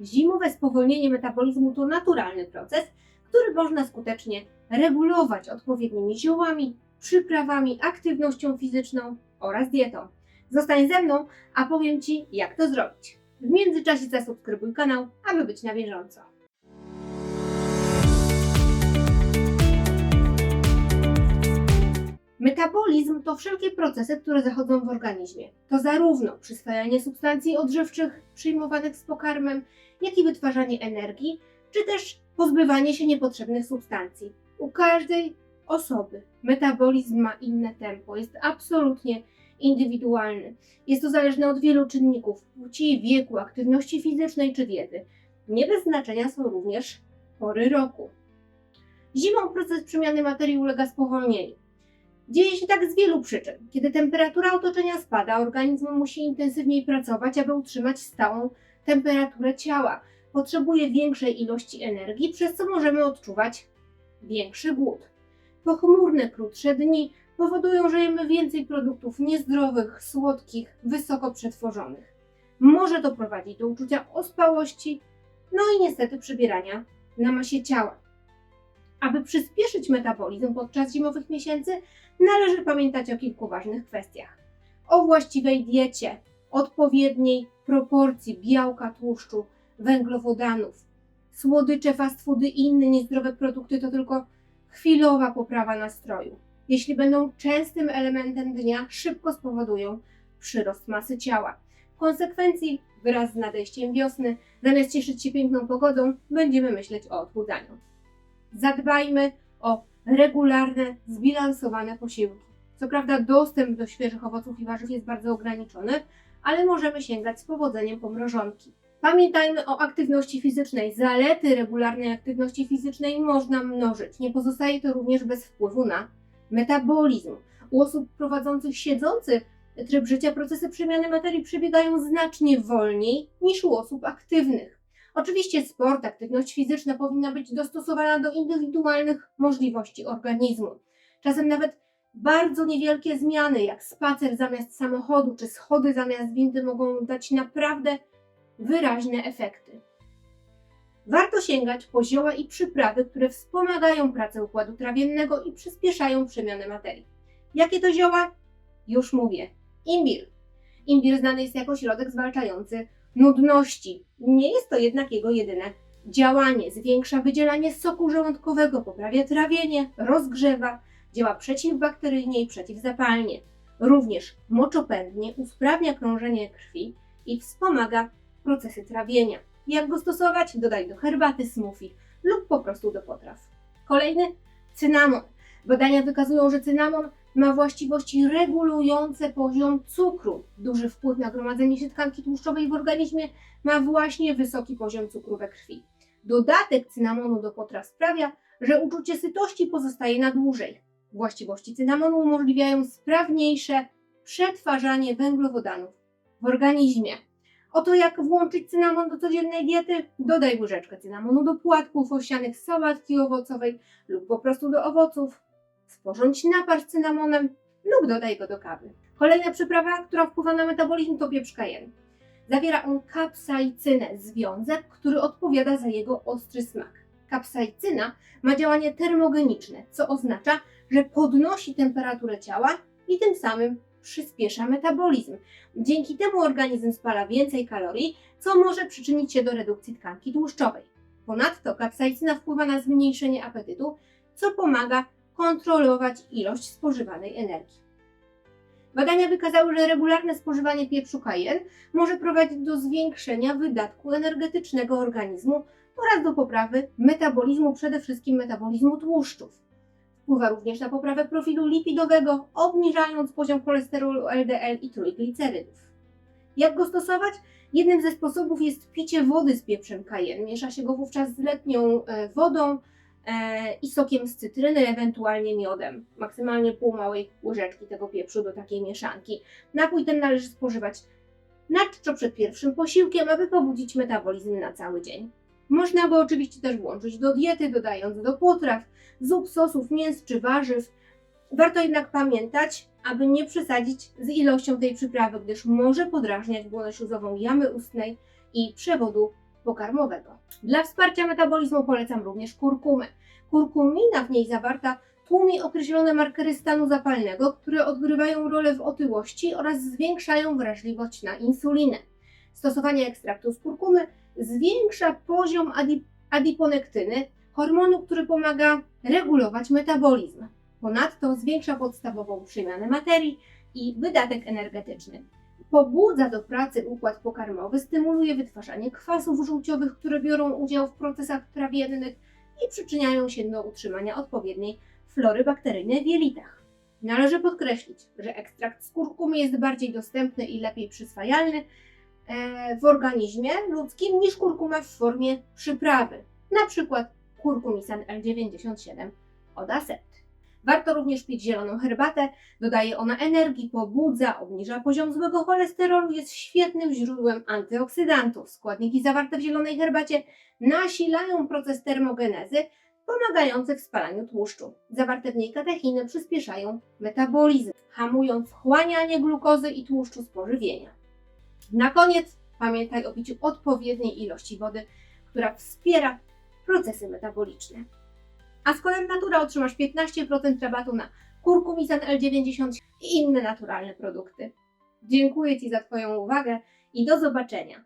Zimowe spowolnienie metabolizmu to naturalny proces, który można skutecznie regulować odpowiednimi ziołami, przyprawami, aktywnością fizyczną oraz dietą. Zostań ze mną, a powiem Ci, jak to zrobić. W międzyczasie zasubskrybuj kanał, aby być na bieżąco. Metabolizm to wszelkie procesy, które zachodzą w organizmie. To zarówno przyswajanie substancji odżywczych przyjmowanych z pokarmem, jak i wytwarzanie energii, czy też pozbywanie się niepotrzebnych substancji. U każdej osoby metabolizm ma inne tempo, jest absolutnie indywidualny. Jest to zależne od wielu czynników płci, wieku, aktywności fizycznej czy diety. Nie bez znaczenia są również pory roku. Zimą proces przemiany materii ulega spowolnieniu. Dzieje się tak z wielu przyczyn. Kiedy temperatura otoczenia spada, organizm musi intensywniej pracować, aby utrzymać stałą temperaturę ciała. Potrzebuje większej ilości energii, przez co możemy odczuwać większy głód. Pochmurne, krótsze dni powodują, że jemy więcej produktów niezdrowych, słodkich, wysoko przetworzonych. Może to prowadzić do uczucia ospałości, no i niestety przybierania na masie ciała. Aby przyspieszyć metabolizm podczas zimowych miesięcy, należy pamiętać o kilku ważnych kwestiach. O właściwej diecie, odpowiedniej proporcji białka, tłuszczu, węglowodanów. Słodycze, fast foody i inne niezdrowe produkty to tylko chwilowa poprawa nastroju. Jeśli będą częstym elementem dnia, szybko spowodują przyrost masy ciała. W konsekwencji, wraz z nadejściem wiosny, zamiast cieszyć się piękną pogodą, będziemy myśleć o odchudzaniu. Zadbajmy o regularne, zbilansowane posiłki. Co prawda, dostęp do świeżych owoców i warzyw jest bardzo ograniczony, ale możemy sięgać z powodzeniem po mrożonki. Pamiętajmy o aktywności fizycznej. Zalety regularnej aktywności fizycznej można mnożyć. Nie pozostaje to również bez wpływu na metabolizm. U osób prowadzących siedzący tryb życia procesy przemiany materii przebiegają znacznie wolniej niż u osób aktywnych. Oczywiście sport, aktywność fizyczna powinna być dostosowana do indywidualnych możliwości organizmu. Czasem nawet bardzo niewielkie zmiany, jak spacer zamiast samochodu czy schody zamiast windy, mogą dać naprawdę wyraźne efekty. Warto sięgać po zioła i przyprawy, które wspomagają pracę układu trawiennego i przyspieszają przemianę materii. Jakie to zioła? Już mówię. Imbir. Imbir znany jest jako środek zwalczający nudności. Nie jest to jednak jego jedyne działanie. Zwiększa wydzielanie soku żołądkowego, poprawia trawienie, rozgrzewa, działa przeciwbakteryjnie i przeciwzapalnie. Również moczopędnie usprawnia krążenie krwi i wspomaga procesy trawienia. Jak go stosować? Dodaj do herbaty, smoothie lub po prostu do potraw. Kolejny cynamon. Badania wykazują, że cynamon ma właściwości regulujące poziom cukru. Duży wpływ na gromadzenie się tkanki tłuszczowej w organizmie ma właśnie wysoki poziom cukru we krwi. Dodatek cynamonu do potraw sprawia, że uczucie sytości pozostaje na dłużej. Właściwości cynamonu umożliwiają sprawniejsze przetwarzanie węglowodanów w organizmie. Oto jak włączyć cynamon do codziennej diety? Dodaj łyżeczkę cynamonu do płatków owsianych sałatki owocowej lub po prostu do owoców. Sporządź napar z cynamonem lub dodaj go do kawy. Kolejna przyprawa, która wpływa na metabolizm to pieprz cayenne. Zawiera on kapsaicynę, związek, który odpowiada za jego ostry smak. Kapsaicyna ma działanie termogeniczne, co oznacza, że podnosi temperaturę ciała i tym samym przyspiesza metabolizm. Dzięki temu organizm spala więcej kalorii, co może przyczynić się do redukcji tkanki tłuszczowej. Ponadto kapsaicyna wpływa na zmniejszenie apetytu, co pomaga kontrolować ilość spożywanej energii. Badania wykazały, że regularne spożywanie pieprzu cayenne może prowadzić do zwiększenia wydatku energetycznego organizmu oraz do poprawy metabolizmu, przede wszystkim metabolizmu tłuszczów. Wpływa również na poprawę profilu lipidowego, obniżając poziom cholesterolu LDL i trójglicerydów. Jak go stosować? Jednym ze sposobów jest picie wody z pieprzem cayenne. Miesza się go wówczas z letnią e, wodą i sokiem z cytryny, ewentualnie miodem. Maksymalnie pół małej łyżeczki tego pieprzu do takiej mieszanki. Napój ten należy spożywać na czczo przed pierwszym posiłkiem, aby pobudzić metabolizm na cały dzień. Można go oczywiście też włączyć do diety, dodając do potraw, zup, sosów, mięs czy warzyw. Warto jednak pamiętać, aby nie przesadzić z ilością tej przyprawy, gdyż może podrażniać błonę śluzową jamy ustnej i przewodu pokarmowego. Dla wsparcia metabolizmu polecam również kurkumę. Kurkumina w niej zawarta tłumi określone markery stanu zapalnego, które odgrywają rolę w otyłości oraz zwiększają wrażliwość na insulinę. Stosowanie ekstraktu z kurkumy zwiększa poziom adi- adiponektyny, hormonu, który pomaga regulować metabolizm. Ponadto zwiększa podstawową przemianę materii i wydatek energetyczny. Pobudza do pracy układ pokarmowy, stymuluje wytwarzanie kwasów żółciowych, które biorą udział w procesach trawiennych i przyczyniają się do utrzymania odpowiedniej flory bakteryjnej w jelitach. Należy podkreślić, że ekstrakt z kurkumy jest bardziej dostępny i lepiej przyswajalny e, w organizmie ludzkim niż kurkuma w formie przyprawy, przykład kurkumisan L97 od Aset. Warto również pić zieloną herbatę, dodaje ona energii, pobudza, obniża poziom złego cholesterolu, jest świetnym źródłem antyoksydantów. Składniki zawarte w zielonej herbacie nasilają proces termogenezy, pomagający w spalaniu tłuszczu. Zawarte w niej katechiny przyspieszają metabolizm, hamując wchłanianie glukozy i tłuszczu z pożywienia. Na koniec pamiętaj o piciu odpowiedniej ilości wody, która wspiera procesy metaboliczne. A z kodem Natura otrzymasz 15% rabatu na kurkumisan L90 i inne naturalne produkty. Dziękuję Ci za Twoją uwagę i do zobaczenia.